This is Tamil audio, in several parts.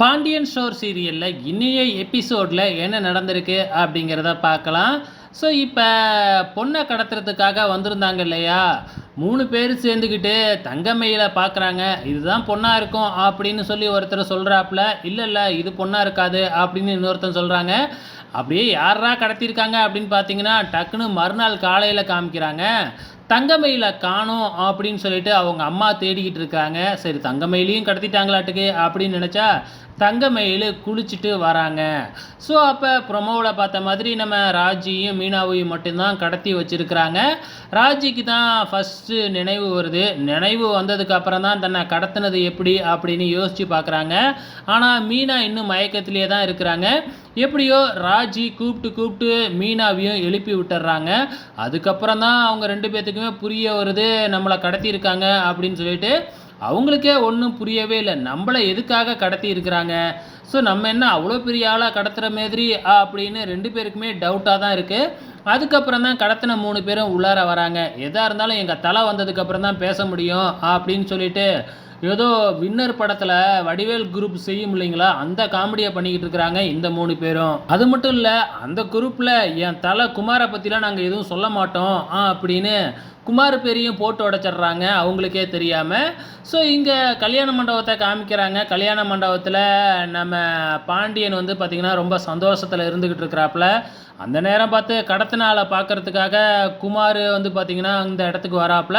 பாண்டியன் ஸ்டோர் சீரியலில் இன்னைய எபிசோடில் என்ன நடந்திருக்கு அப்படிங்கிறத பார்க்கலாம். ஸோ இப்போ பொண்ணை கடத்துறதுக்காக வந்திருந்தாங்க இல்லையா? மூணு பேர் சேர்ந்துக்கிட்டு தங்கமையில் பார்க்குறாங்க இதுதான் பொண்ணாக இருக்கும் அப்படின்னு சொல்லி ஒருத்தர் சொல்கிறாப்புல இல்லை இல்லை இது பொண்ணாக இருக்காது அப்படின்னு இன்னொருத்தன் சொல்கிறாங்க அப்படியே யாரா கடத்தியிருக்காங்க அப்படின்னு பார்த்தீங்கன்னா டக்குன்னு மறுநாள் காலையில் காமிக்கிறாங்க. தங்கமயில காணும் அப்படின்னு சொல்லிட்டு அவங்க அம்மா தேடிக்கிட்டு இருக்காங்க. சரி தங்கமயிலையும் கடத்திட்டாங்களாட்டுக்கு அப்படின்னு நினச்சா தங்கமயில் குளிச்சுட்டு வராங்க. ஸோ அப்போ ப்ரொமோவில் பார்த்த மாதிரி நம்ம ராஜியும் மீனாவையும் மட்டும்தான் கடத்தி வச்சுருக்கிறாங்க. ராஜிக்கு தான் ஃபஸ்ட்டு நினைவு வருது. நினைவு வந்ததுக்கு அப்புறம் தான் தன்னை கடத்தினது எப்படி அப்படின்னு யோசித்து பார்க்குறாங்க. ஆனால் மீனா இன்னும் மயக்கத்திலே தான் இருக்கிறாங்க. எப்படியோ ராஜி கூப்பிட்டு கூப்பிட்டு மீனாவையும் எழுப்பி விட்டுறாங்க. அதுக்கப்புறம் தான் அவங்க ரெண்டு பேர்த்துக்குமே புரிய வருது நம்மளை கடத்தியிருக்காங்க அப்படின்னு சொல்லிட்டு. அவங்களுக்கே ஒன்றும் புரியவே இல்லை. நம்மளை எதுக்காக கடத்தி இருக்கிறாங்க? ஸோ நம்ம என்ன அவ்வளோ பெரிய ஆளாக கடத்துகிற மாதிரி அப்படின்னு ரெண்டு பேருக்குமே டவுட்டாக தான் இருக்குது அதுக்கப்புறம் தான் கடத்தின மூணு பேரும் உள்ளார வராங்க. எதாக இருந்தாலும் எங்கள் தலை வந்ததுக்கப்புறம் தான் பேச முடியும் அப்படின்னு சொல்லிட்டு ஏதோ வின்னர் படத்தில் வடிவேல் குரூப் செய்யும் இல்லைங்களா? அந்த காமெடியை பண்ணிக்கிட்டு இருக்கிறாங்க இந்த மூணு பேரும். அது மட்டும் இல்லை அந்த குரூப்பில் என் தலை குமாரை பற்றிலாம் நாங்கள் எதுவும் சொல்ல மாட்டோம் ஆ அப்படின்னு குமார் பேரையும் போட்டு உடச்சிட்றாங்க அவங்களுக்கே தெரியாமல் ஸோ இங்கே கல்யாண மண்டபத்தை காமிக்கிறாங்க. கல்யாண மண்டபத்தில் நம்ம பாண்டியன் வந்து பார்த்திங்கன்னா ரொம்ப சந்தோஷத்தில் இருந்துக்கிட்டு இருக்கிறாப்புல. அந்த நேரம் பார்த்து கடத்தினால பார்க்கறதுக்காக குமார் வந்து பார்த்திங்கன்னா இந்த இடத்துக்கு வராப்புல.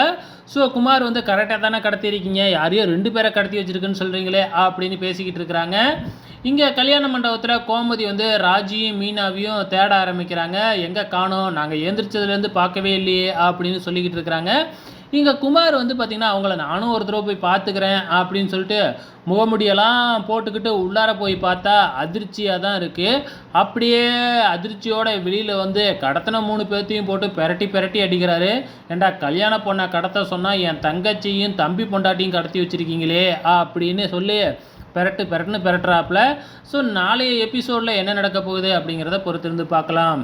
ஸோ குமார் வந்து கரெக்டாக தானே கடத்திருக்கீங்க யாரையோ ரெண்டு பேரை கடத்தி வச்சிருக்குன்னு சொல்கிறீங்களே அப்படின்னு பேசிக்கிட்டு இருக்கிறாங்க. இங்கே கல்யாண மண்டபத்தில் கோமதி வந்து ராஜியும் மீனாவையும் தேட ஆரம்பிக்கிறாங்க. எங்கே காணோம்? நாங்கள் ஏந்திரிச்சதுலேருந்து பார்க்கவே இல்லையே அப்படின்னு சொல்லிக்கிட்டு இருக்கிறாங்க இங்கே குமார் வந்து பார்த்திங்கன்னா அவங்கள நானும் ஒரு தடவை போய் பார்த்துக்கிறேன் அப்படின்னு சொல்லிட்டு முகமுடியெல்லாம் போட்டுக்கிட்டு உள்ளார போய் பார்த்தா அதிர்ச்சியாக தான் இருக்குது அப்படியே அதிர்ச்சியோட வெளியில் வந்து கடத்தின மூணு பேர்த்தையும் போட்டு பெரட்டி பெரட்டி அடிக்கிறாரு. ஏண்டா கல்யாண பொண்ணை கடத்த சொன்னால் என் தங்கச்சியும் தம்பி பொண்டாட்டியும் கடத்தி வச்சுருக்கீங்களே அப்படின்னு சொல்லி பெரட்டு பெரட்டுன்னு பெரட்டுறாப்புல. ஸோ நாளைய எபிசோடில் என்ன நடக்க போகுது அப்படிங்கிறத பொறுத்திருந்து பார்க்கலாம்.